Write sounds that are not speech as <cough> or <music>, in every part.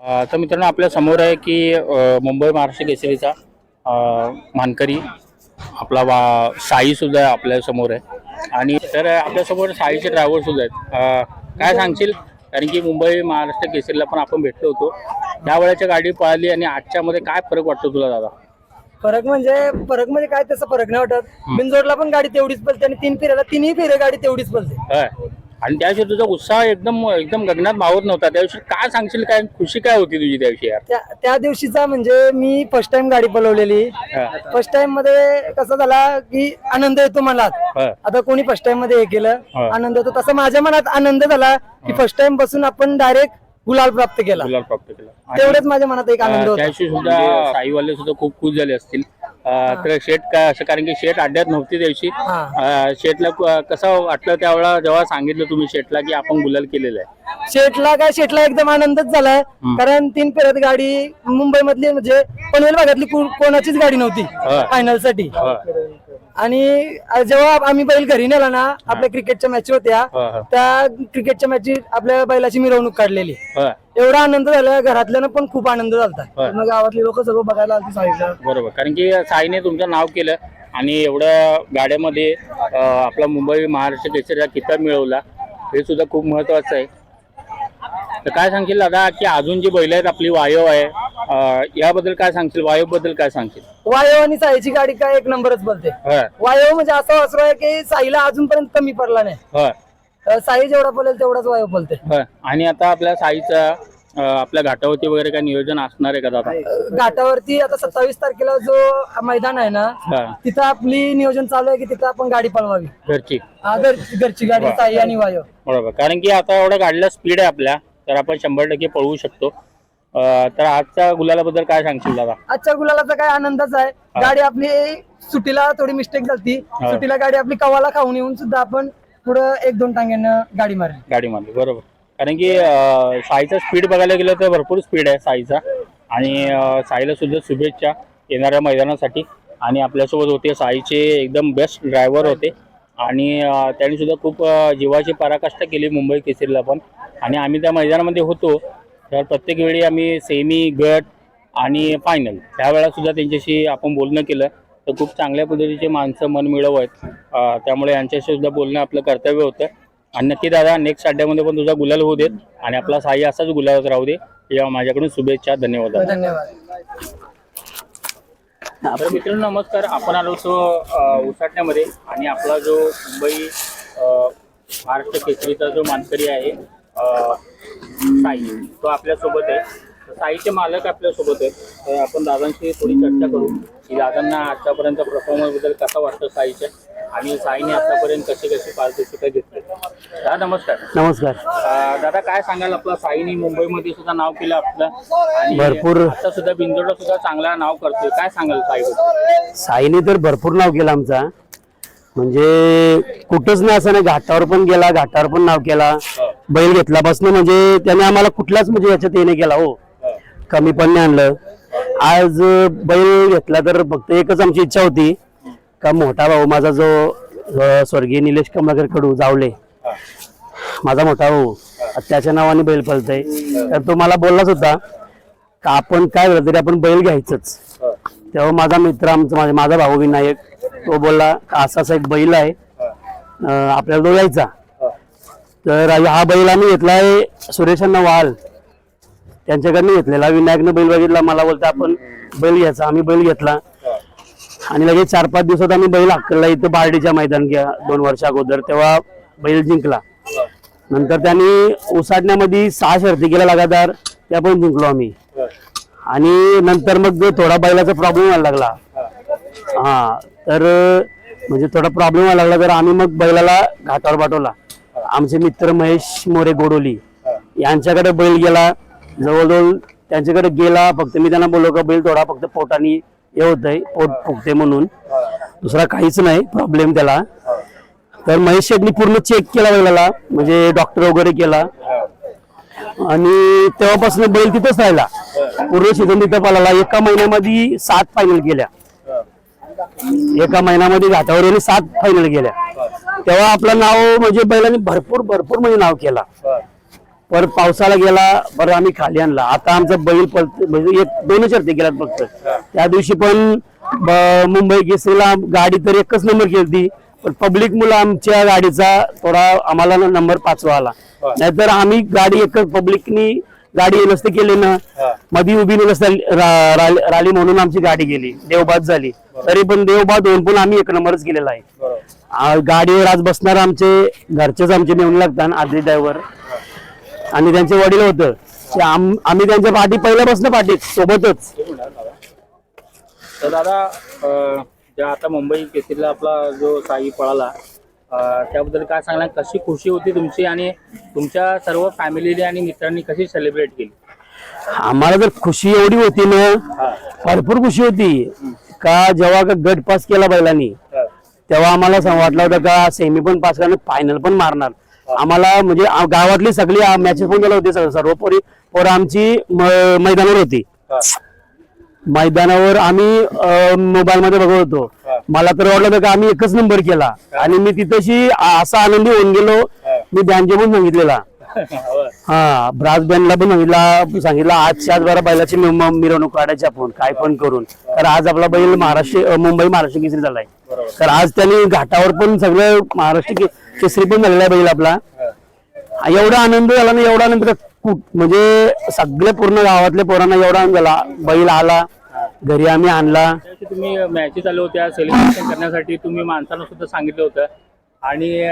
तर मित्रांनो आपल्यासमोर आहे की मुंबई महाराष्ट्र केसरीचा मानकरी. आपला वा साई सुद्धा आपल्यासमोर आहे. आणि तर आपल्यासमोर साईचे ड्रायव्हर सुद्धा आहेत. काय सांगशील? कारण की मुंबई महाराष्ट्र केसरीला पण आपण भेटलो होतो. त्या वेळेच्या गाडी पळाली आणि आजच्या मध्ये काय फरक वाटतो तुला दादा? फरक म्हणजे फरक म्हणजे काय तसं फरक नाही वाटत. बिनजोडला पण गाडी तेवढीच पलते आणि तीन फेऱ्याला तिन्ही फेरे गाडी तेवढीच पलते होय. आणि त्याविषयी तुझा उत्साह एकदम एकदम गगनात मावत नव्हता. त्याविषयी काय सांगशील काय खुशी काय होती तुझी त्याविषयी यार? त्या त्या दिवशीचा म्हणजे मी फर्स्ट टाइम गाडी पलवलेली. हा. फर्स्ट टाइममध्ये कसं झाला की आनंद येतो मनात. आता कोणी फर्स्ट टाइममध्ये हे केलं हा. आनंद येतो. तसं माझ्या मनात आनंद झाला की फर्स्ट टाइम बसून आपण डायरेक्ट गुलाल प्राप्त केला. गुलाल प्राप्त केला. आणि- तेवढंच माझ्या मनात एक आनंद अं, होता. त्याविषयी सुद्धा साईवाले सुद्धा खूप खुश झाले असतील. तर शेट काय असं कारण की शेट अड्ड्यात नव्हती. अं, शेटला क- कसं वाटलं त्यावेळेला जेव्हा सांगितलं तुम्ही शेटला की आपण गुलाल केलेलं आहे? शेटला काय शेटला एकदम आनंदच झालाय. कारण तीन फेऱ्यात गाडी मुंबई मधली म्हणजे पनवेल भागातली को- कोणाचीच गाडी नव्हती. फायनलसाठी. आणि जेव्हा आम्ही बैल घरी नेला ना आपल्या क्रिकेटच्या मॅच होत्या. त्या क्रिकेटच्या मॅच आपल्या बैलाची मिरवणूक काढलेली. एवढा आनंद झाला घरातल्यानं पण खूप आनंद झाला. मग गावातली लोक सगळं बघायला आलती साईडला. बरोबर. कारण की साईने तुमचं नाव केलं आणि एवढ्या गाड्यामध्ये आपला मुंबई महाराष्ट्र केसरीचा किताब मिळवला हे सुद्धा खूप महत्वाचं आहे. तर काय सांगशील दादा की अजून जी बैल आहेत आपली वायव आहे याबद्दल काय सांगशील? वायवबद्दल काय सांगशील? वायव आणि साईची गाडी काय एक नंबरच बोलते. होय वायव म्हणजे असं वासरू आहे की साईला अजूनपर्यंत कमी पडला नाही. होय अं, साई जेवढा बोलेल तेवढाच वायव बोलते. होय आणि आता आपल्या साईचा अं, आपल्या घाटावरती वगैरे काय नियोजन असणार आहे का दादा? अं, घाटावरती आता सत्तावीस तारखेला जो मैदान आहे ना हा. तिथं आपली नियोजन चालू आहे की तिथं आपण गाडी पळवावी. घरची. हा, घर- घरची गाडी साई आणि वायव बरोबर. कारण की आता एवढ्या गाडीला स्पीड आहे आपल्या तर आपण शंभर टक्के पळवू शकतो. तर आजच्या गुलालाबद्दल काय सांगशील दादा? आजच्या गुलालाचा काय आनंदच आहे. गाडी आपली सुट्टीला थोडी मिस्टेक झाली. सुट्टीला गाडी आपली कवाला खाऊन येऊन सुद्धा आपण पुढं एक दोन टांग्यानं गाडी मारली. गाडीमध्ये बरोबर. कारण की साईचा स्पीड बघायला गेलं तर भरपूर स्पीड आहे साईचा. आणि साईला सुद्धा शुभेच्छा येणाऱ्या मैदानासाठी. आणि आपल्यासोबत होते साईचे एकदम बेस्ट ड्रायव्हर होते. आणि त्यांनी सुद्धा खूप जीवाची पराकाष्ठा केली मुंबई केसरीला पण. आणि आम्ही त्या मैदानामध्ये होतो. तर प्रत्येक वेळी आम्ही सेमी गट आणि फायनल त्यावेळेला सुद्धा त्यांच्याशी आपण बोलणं केलं. तर खूप चांगल्या पद्धतीचे माणसं मन मिळव आहेत. त्यामुळे यांच्याशी सुद्धा बोलणं आपलं कर्तव्य होतं. आणि नक्की दादा नेक्स्ट अड्ड्यामध्ये पण तुझा गुलाल होऊ देत. आणि आपला साई असाच गुलालच राहू दे. या माझ्याकडून शुभेच्छा धन्यवाद धन्यवाद मित्रांनो नमस्कार. आपण आलो होतो उसाटण्यामध्ये. आणि आपला जो मुंबई महाराष्ट्र केसरीचा जो मानकरी आहे साई तो आपल्यासोबत आहे. साईचे मालक आपल्यासोबत आहेत. तर आपण दादांशी थोडी चर्चा करू की दादांना आतापर्यंत परफॉर्मन्सबद्दल कसा वाटतं साईच्या? आणि साईने आतापर्यंत कशी कशी पारितोषिकं घेतली? दादा नमस्कार. नमस्कार. दादा काय सांगाल आपलं? साईने मुंबईमध्ये सुद्धा नाव केलं आपलं. आणि भरपूर. आता सुद्धा बिंदोडा सुद्धा चांगला नाव करतोय. काय सांगाल साईबद्दल? साईने तर भरपूर नाव केलं आमचा. म्हणजे कुठंच नाही असं नाही. घाटावर पण गेला घाटावर पण नाव केला. बैल घेतल्यापासून म्हणजे त्याने आम्हाला कुठलाच म्हणजे याच्यात येणे केला हो. कमी पण नाही आणलं. आज बैल घेतला तर फक्त एकच आमची इच्छा होती का मोठा भाऊ माझा जो स्वर्गीय निलेश कमलाकर कडू जावले. माझा मोठा भाऊ. त्याच्या नावाने बैल पळतय. तर तो मला बोललाच होता का आपण काय झालं तरी आपण बैल घ्यायचंच. तेव्हा माझा मित्र आमचा माझा माझा भाऊ विनायक तो बोलला का असा असा एक बैल आहे. आपल्याला तो घ्यायचा तर हा बैल आम्ही घेतलाय सुरेशांना वाल. त्यांच्याकडनं घेतलेला. विनायकनं बैल बघितला मला बोलता आपण बैल घ्यायचा. आम्ही बैल घेतला. आणि लगेच चार पाच दिवसात आम्ही बैल हाकलला इथं बार्डीच्या मैदान घ्या दोन वर्ष अगोदर. तेव्हा बैल जिंकला. नंतर त्यांनी उसाटण्यामध्ये सहा शर्ती केल्या लगातार. त्या पण जिंकलो आम्ही. आणि नंतर मग थोडा बैलाचा प्रॉब्लेम व्हायला लागला. हा. तर म्हणजे थोडा प्रॉब्लेम व्हायला लागला तर आम्ही मग बैलाला घाटावर पाठवला. आमचे मित्र महेश मोरे गोडोली यांच्याकडे बैल गेला. जवळजवळ त्यांच्याकडे गेला फक्त मी त्यांना बोललो का बैल थोडा फक्त पोटाने हे होतंय पोट फुगते म्हणून. दुसरा काहीच नाही प्रॉब्लेम त्याला. तर महेश शेटनी पूर्ण चेक केला बैलाला म्हणजे डॉक्टर वगैरे केला. आणि तेव्हापासून बैल तिथंच राहिला. पूर्ण शिजन तिथं पाला एका महिन्यामध्ये सात फायनल केल्या. एका महिन्यामध्ये घाटावर यांनी सात फायनल गेल्या. तेव्हा आपलं नाव म्हणजे बैलांनी भरपूर भरपूर म्हणजे नाव केला. पर पावसाला गेला बरं आम्ही खाली आणला. आता आमचा बैल पळत म्हणजे एक दोनच अर्थ गेला फक्त. त्या दिवशी पण मुंबई केसरीला गाडी तर एकच नंबर केली पण पब्लिक मुलं आमच्या गाडीचा थोडा आम्हाला नंबर पाचवा आला. नाहीतर आम्ही गाडी एकच पब्लिकनी गाडी नसते केली ना मध्ये उभी नसता राली म्हणून आमची गाडी गेली. देवबाद झाली. तरी पण देवबाद होऊन पण आम्ही एक नंबरच केलेला आहे. गाडीवर आज बसणार आमचे घरचेच आमचे नेऊन लागतात आधी ड्रायव्हर आणि त्यांचे वडील होतं. आम्ही त्यांच्या पाठी पहिल्यापासून पाठीत सोबतच. तर दादा आता मुंबई केसरीला आपला जो साई पळाला त्याबद्दल काय सांगणार? कशी खुशी होती तुमची आणि तुमच्या सर्व फॅमिलीने आणि मित्रांनी कशी सेलिब्रेट केली? आम्हाला जर खुशी एवढी होती ना भरपूर खुशी होती. का जेव्हा का गट पास केला बैलांनी तेव्हा आम्हाला वाटलं होतं का सेमी पण पास करणार फायनल पण मारणार. आम्हाला म्हणजे गावातली सगळी मॅचेस पण गेले होते सर्व- पोरी पोरं आमची मैदानावर होती. मैदानावर आम्ही मोबाईल मध्ये बघत होतो. मला तर वाटलं होतं का आम्ही एकच नंबर केला. आणि मी तिथेशी असा आनंदी होऊन गेलो. मी बँके पण सांगितलेला. हा ब्रास बँडला पण सांगितला सांगितलं आज बरा बैलाची मिरवणूक काढायची आपण. काय पण करून. तर आज आपला बैल महाराष्ट्र मुंबई महाराष्ट्र केसरी झालाय. तर आज त्यांनी घाटावर पण सगळं महाराष्ट्र केसरी पण झालेला बैल आपला. एवढा आनंद झाला ना एवढा आनंद म्हणजे सगळे पूर्ण गावातल्या पोरांना एवढा आनंद झाला. बैल आला. घरी आम्ही आणला. तुम्ही मॅचेस आल्या होत्या सेलिब्रेशन करण्यासाठी तुम्ही माणसांना सुद्धा सांगितलं होतं. आणि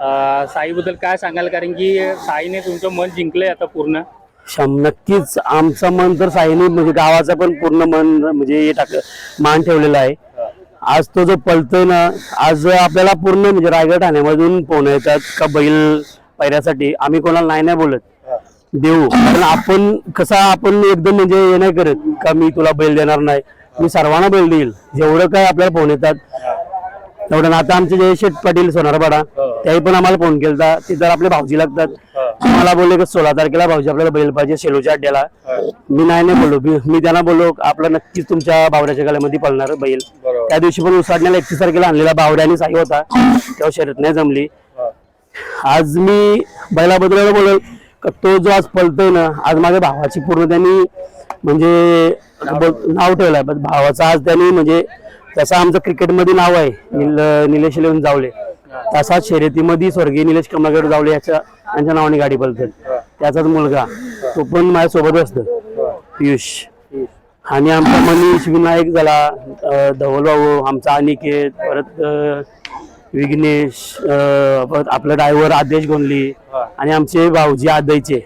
अं, साईबद्दल काय सांगाल? कारण की साईने तुमचं मन जिंकलंय आता पूर्ण. शं- नक्कीच. आमचं मन तर साईने म्हणजे गावाचं पण पूर्ण मन म्हणजे हे टाक मान ठेवलेलं आहे. आज तो जो पळतोय ना आज आपल्याला पूर्ण म्हणजे रायगड ठाण्यामधून फोन येतात का बैल पैऱ्यासाठी आम्ही कोणाला नाही नाही बोलत. देऊ. कारण आपण कसा आपण एकदम म्हणजे हे नाही करत का मी तुला बैल देणार नाही. मी सर्वांना बैल देईल. जेवढं काय आपल्याला फोन येतात. तेवढं ना. आता आमचे जे शेठ पाटील सोनारपाडा त्याही पण आम्हाला फोन केलता. ते तर आपले भाऊजी लागतात. मला बोलले की सोळा तारखेला भाऊजी आपल्याला बैल पाहिजे शेलूच्या अड्ड्याला मी नाही नाही बोललो. मी- त्यांना बोललो आपलं नक्कीच तुमच्या बावड्याच्या गळ्यामध्ये पळणार बैल. त्या दिवशी पण उसाडण्याला एकतीस तारखेला आणलेला बावड्या आणि साई होता. तेव्हा शर्यत नाही जमली. आज मी बैलाबद्दल बोलल. तो जो आज पळतोय ना आज माझ्या भावाची पूर्ण त्यांनी म्हणजे बोल- नाव ठेवलंय. पण भावाचं आज त्यांनी म्हणजे तसं आमचं क्रिकेटमध्ये नाव आहे. निल निलेश लेवन जावले तसाच शर्यतीमध्ये स्वर्गीय निलेश कमलागड जावले याच्या यांच्या नावाने गाडी पळते त्याचाच मुलगा. तो पण माझ्यासोबत असतो पियुष. आणि आमचा मनीष विनायक झाला अं, धवल भाऊ आमचा अनिकेत परत अं, विघ्नेश अं, आपला ड्रायव्हर आदेश गोंदली आणि आमचे भाऊजी आदयचे.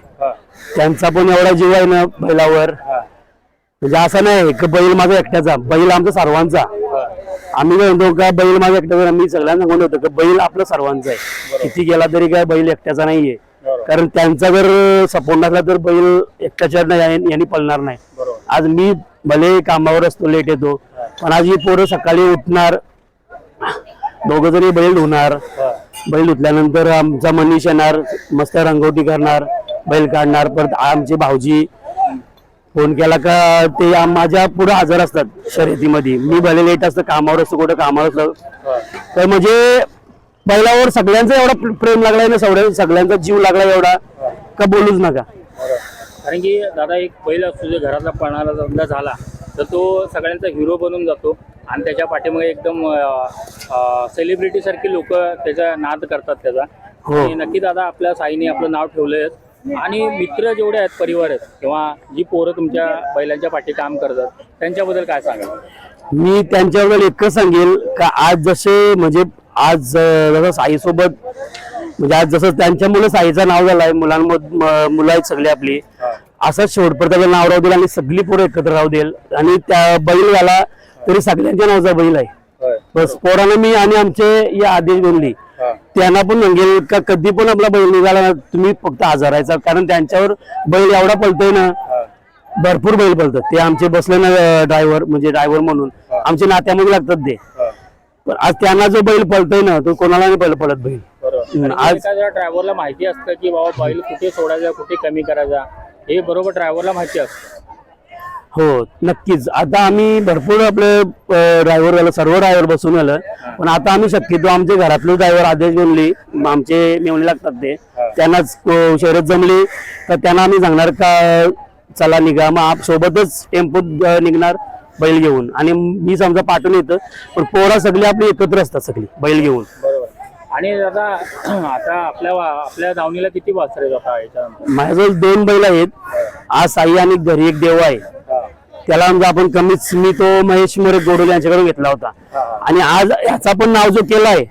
त्यांचा पण एवढा जीव आहे ना बैलावर. म्हणजे असं नाही की बैल माझा एकट्याचा बैल आमचा सर्वांचा. आम्ही काय म्हणतो का बैल माझा एकट्याचा नाही. मी सगळ्यांना सांगून होतो की बैल आपला सर्वांचा आहे. किती गेला तरी काय बैल एकट्याचा नाहीये. कारण त्यांचा जर सपोर्ट नसला तर बैल एकट्याच्या नाही यांनी पळणार नाही. आज मी भले कामावर असतो लेट येतो पण आज ही पोरं सकाळी उठणार. दोघ जणी बैल धुणार बैल धुतल्यानंतर आमचा मनीष येणार मस्त रंगवटी करणार बैल काढणार परत आमचे भाऊजी फोन केला का ते माझ्या पुढे हजर असतात शर्यतीमध्ये. मी भले लेट असतं कामावर असतो कुठं कामावर असतो. तर म्हणजे बैलावर सगळ्यांचा एवढा प्र- प्रेम लागलाय ना सगळ्या सगळ्यांचा जीव लागला एवढा का बोलूच नका. कारण की दादा एक बैल असतो जो घरातला पळणारा झाला तर तो सगळ्यांचा हिरो बनून जातो. आणि त्याच्या पाठीमागे एकदम सेलिब्रिटी सारखी लोक त्याचा नाद करतात त्याचा. हो. आणि नक्की दादा आपल्या साईने आपलं नाव ठेवलंय. आणि मित्र जेवढे आहेत परिवार आहेत किंवा जी पोरं तुमच्या बैलांच्या पाठी काम करतात त्यांच्याबद्दल काय सांगाल? मी त्यांच्याबद्दल एकच सांगेल का आज जसे म्हणजे आज जसं साईसोबत म्हणजे आज जसं त्यांच्यामुळे साईचं नाव झालंय मुलांमध्ये म- मुलं आहेत सगळी आपली. असंच शेवटपर्यंत नाव राहू देईल आणि सगळी पोरं एकत्र राहू देईल. आणि त्या बैल झाला तरी सगळ्यांच्या नावाचा बैल आहे. बस पोरानं मी आणि आमचे या आदेश बनली त्यांना पण सांगेल का कधी पण आपला बैल निघाला ना तुम्ही फक्त हजारायचा कारण त्यांच्यावर बैल एवढा पळतोय ना भरपूर बैल पळतात. ते आमचे बसले ना ड्रायव्हर म्हणजे ड्रायव्हर म्हणून. आमच्या नात्यामध्ये लागतात ते. पण आज त्यांना जो बैल पळतोय ना तो कोणाला नाही बैल पळत बैल. आज ड्रायव्हरला माहिती असतं की बाबा बैल कुठे सोडायचा कुठे कमी करायचा हे बरोबर ड्रायव्हरला माहिती असतं. हो नक्कीच. आता आम्ही भरपूर आपले ड्रायव्हर झालं सर्व ड्रायव्हर बसून आलं. पण आता आम्ही शक्यतो आमचे घरातले ड्रायव्हर आदेश बनली आमचे मेवणे लागतात ते. त्यांनाच शर्यत जमली. तर त्यांना आम्ही सांगणार का चला निघा. मग आप सोबतच टेम्पोत निघणार बैल घेऊन. आणि मी समजा पाठवून येतं. पण पोरा सगळी आपली एकत्र असतात सगळी बैल घेऊन. आणि दादा <clears throat> आता आपल्या आपल्या दावणीला किती वासरे माझ्याजवळ दोन बैल आहेत. आज साई आणि घरी एक देव आहे. त्याला म्हणजे आपण कमीच मी तो महेश मोरे गोडोली यांच्याकडून घेतला होता. आणि आज याचा पण नाव जो केला आहे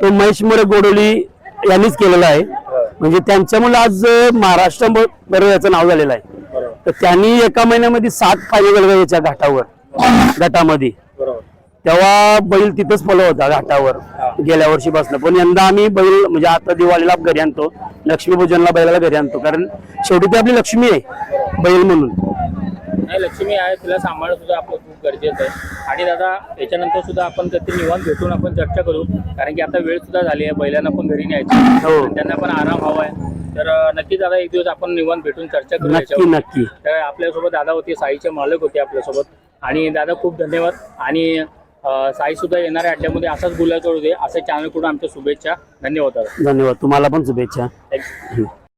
तो महेश मोरे गोडोली यांनीच केलेला आहे. म्हणजे त्यांच्यामुळे आज महाराष्ट्र बरोबर याचं नाव झालेलं आहे. तर त्यांनी एका महिन्यामध्ये सात फायनल याच्या घाटावर गटामध्ये बरोबर. तेव्हा बैल तिथंच पलो होता घाटावर गेल्या वर्षी बसलं. पण यंदा आम्ही बैल म्हणजे आता दिवाळीला घरी आणतो लक्ष्मीपूजनला बैलाला घरी आणतो. कारण शेवटी ती आपली लक्ष्मी आहे बैल म्हणून. नाही लक्ष्मी आहे तिला सांभाळणं सुद्धा आपलं खूप गरजेचं आहे. आणि दादा याच्यानंतर सुद्धा आपण कधी निवांत भेटून आपण चर्चा करू. कारण की आता वेळ सुद्धा झाली आहे बैलांना पण घरी न्यायची हो. त्यांना पण आराम हवा आहे. तर अं, नक्कीच दादा एक दिवस आपण निवांत भेटून चर्चा करू नक्की नक्की. तर आपल्यासोबत दादा होते साईचे मालक होते आपल्यासोबत. आणि दादा खूप धन्यवाद. आणि साई सुद्धा येणाऱ्या अड्ड्यामध्ये. असाच करू दे असं चॅनलकडून आमच्या शुभेच्छा. धन्यवाद दादा. धन्यवाद. तुम्हाला पण शुभेच्छा. थँक्यू